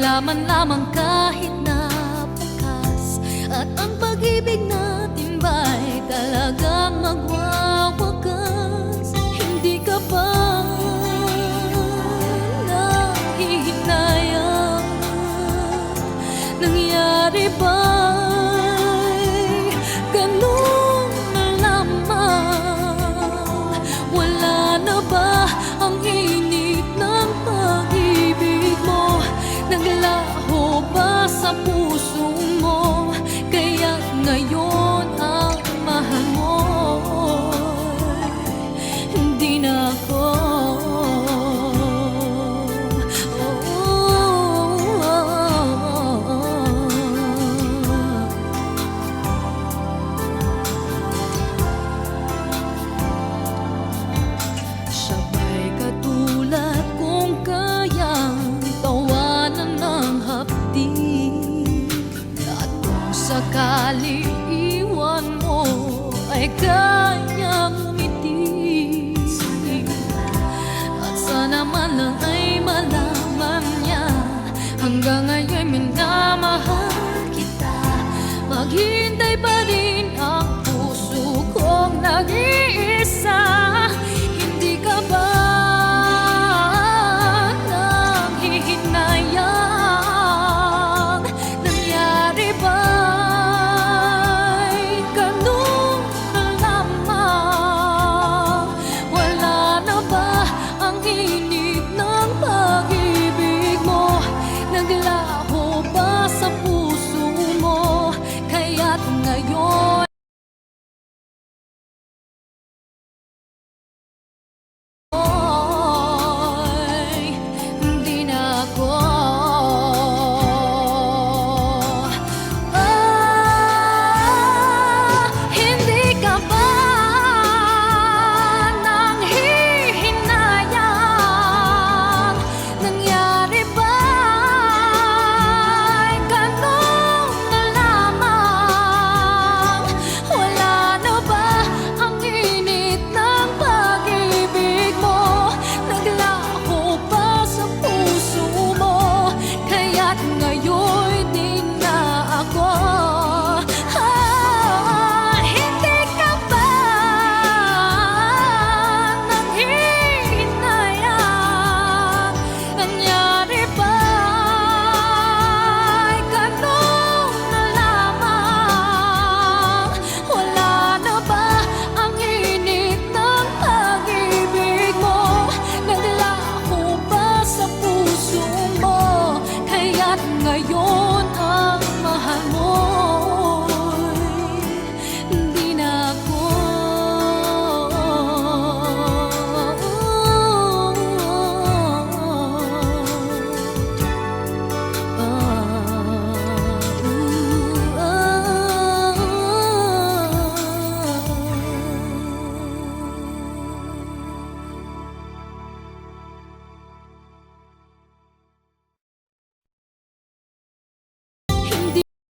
man lamang kahit na bukas At ang pag-ibig natin ba'y talagang magwawakas. Hindi ka ba nahihinayang Nangyari ba'y ganun na lamang? Wala na ba sakali iwan mo ay kayang umiti At sana man lang ay malaman niya Hanggang ngayon minamahal kita. Maghintay pa rin